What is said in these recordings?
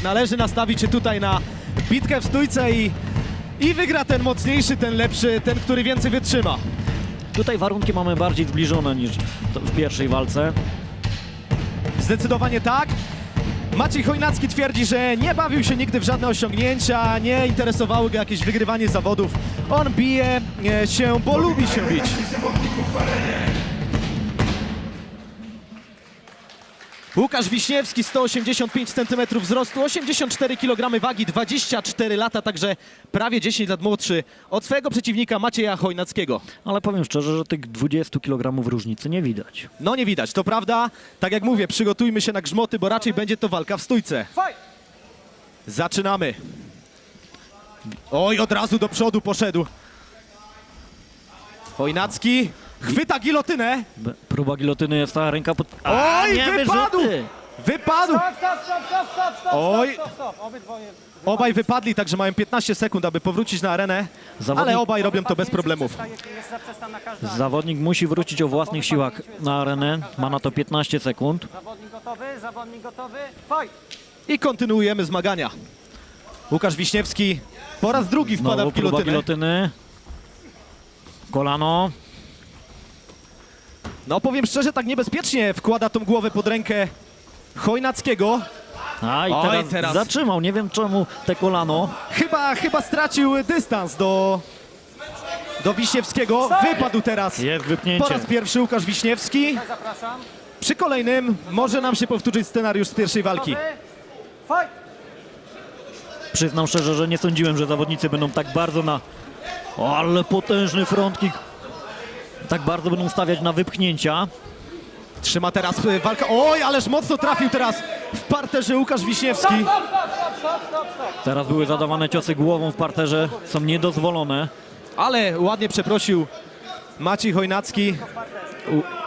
Tak, należy nastawić się tutaj na bitkę w stójce i, i wygra ten mocniejszy, ten lepszy, ten, który więcej wytrzyma. Tutaj warunki mamy bardziej zbliżone niż w pierwszej walce. Zdecydowanie tak. Maciej Chojnacki twierdzi, że nie bawił się nigdy w żadne osiągnięcia, nie interesowały go jakieś wygrywanie zawodów. On bije e, się, bo lubi się bić. Łukasz Wiśniewski, 185 cm wzrostu, 84 kg wagi, 24 lata, także prawie 10 lat młodszy od swojego przeciwnika Macieja Chojnackiego. Ale powiem szczerze, że tych 20 kg różnicy nie widać. No nie widać, to prawda. Tak jak mówię, przygotujmy się na grzmoty, bo raczej będzie to walka w stójce. Zaczynamy. Oj, od razu do przodu poszedł. Chojnacki chwyta gilotynę. B- Próba gilotyny jest ta ręka pod... Oj, nie, wypadł! wyrzuty! Wypadł! Stop, stop, stop, stop, stop, stop, Oj. stop, stop, stop. Obydwoje. Obaj wypadli, także mają 15 sekund, aby powrócić na arenę. Zawodnik- Ale obaj robią to bez problemów. Jest zaprzestana. Zawodnik musi wrócić o własnych siłach na arenę. Ma na to 15 sekund. Zawodnik gotowy, zawodnik gotowy. I kontynuujemy zmagania. Łukasz Wiśniewski po raz drugi wpada Znowu w próba gilotynę. gilotyny. Kolano. No powiem szczerze, tak niebezpiecznie wkłada tą głowę pod rękę Chojnackiego. A i Oj, teraz, teraz. zatrzymał. Nie wiem czemu te kolano. Chyba, chyba stracił dystans do, do Wiśniewskiego. Wypadł teraz Jest po wypnięcie. raz pierwszy Łukasz Wiśniewski. Zapraszam. Przy kolejnym może nam się powtórzyć scenariusz z pierwszej walki. Przyznam szczerze, że nie sądziłem, że zawodnicy będą tak bardzo na... O, ale potężny front kick. Tak bardzo będą stawiać na wypchnięcia. Trzyma teraz y, walkę. Oj, ależ mocno trafił teraz w parterze Łukasz Wiśniewski. Stop, stop, stop, stop, stop, stop. Teraz były zadawane ciosy głową w parterze. Są niedozwolone. Ale ładnie przeprosił Maciej Chojnacki.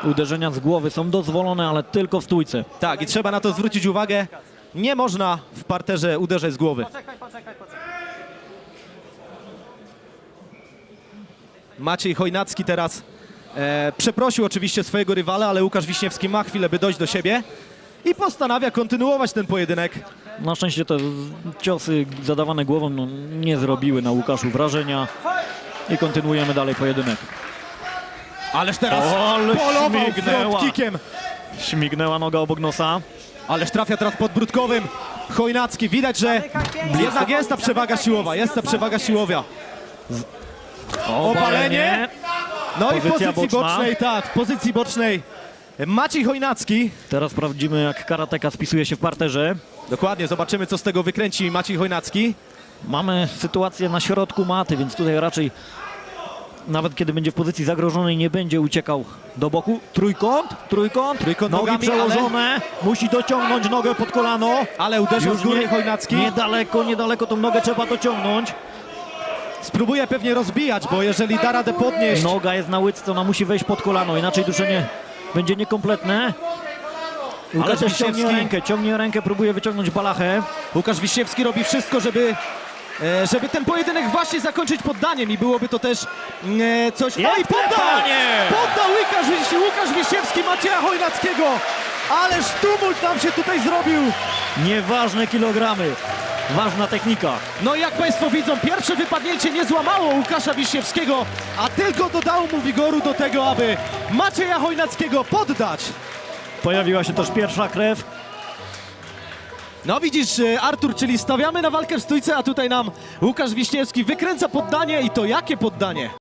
U, uderzenia z głowy są dozwolone, ale tylko w stójce. Tak, i trzeba na to zwrócić uwagę. Nie można w parterze uderzać z głowy. Maciej Chojnacki teraz przeprosił oczywiście swojego rywala, ale Łukasz Wiśniewski ma chwilę, by dojść do siebie i postanawia kontynuować ten pojedynek. Na szczęście te z- ciosy zadawane głową no, nie zrobiły na Łukaszu wrażenia. I kontynuujemy dalej pojedynek. Ależ teraz polował śmignęła. frontkickiem. Śmignęła noga obok nosa. Ależ trafia teraz pod brudkowym. Chojnacki, widać, że jednak jest ta przewaga siłowa, jest ta przewaga siłowa. Obalenie. No i w Pozycja pozycji boczna. bocznej, tak, w pozycji bocznej Maciej Chojnacki. Teraz sprawdzimy, jak karateka spisuje się w parterze. Dokładnie, zobaczymy, co z tego wykręci Maciej Chojnacki. Mamy sytuację na środku maty, więc tutaj raczej nawet kiedy będzie w pozycji zagrożonej nie będzie uciekał do boku. Trójkąt, trójkąt, Trójkąt nogi nogami, przełożone, musi dociągnąć nogę pod kolano. Ale uderzył Już z góry nie- Chojnacki. Niedaleko, niedaleko tą nogę trzeba dociągnąć. Spróbuje pewnie rozbijać, bo jeżeli da radę podnieść, Noga jest na łydce, ona musi wejść pod kolano, inaczej duszenie będzie niekompletne. Ale Łukasz też ciągnie rękę, ciągnie rękę, próbuje wyciągnąć balachę. Łukasz Wiśniewski robi wszystko, żeby, e, żeby ten pojedynek właśnie zakończyć poddaniem i byłoby to też e, coś... Jest Oj, poddał! klepanie! Poddał Łukasz, Łukasz Wiśniewski Macieja Chojnackiego! Ależ tumult nam się tutaj zrobił! Nieważne kilogramy, ważna technika. No i jak Państwo widzą, pierwsze wypadnięcie nie złamało Łukasza Wiśniewskiego, a tylko dodało mu wigoru do tego, aby Macieja Chojnackiego poddać. Pojawiła się też pierwsza krew. No widzisz, e, Artur, czyli stawiamy na walkę w stójce, a tutaj nam Łukasz Wiśniewski wykręca poddanie i to jakie poddanie?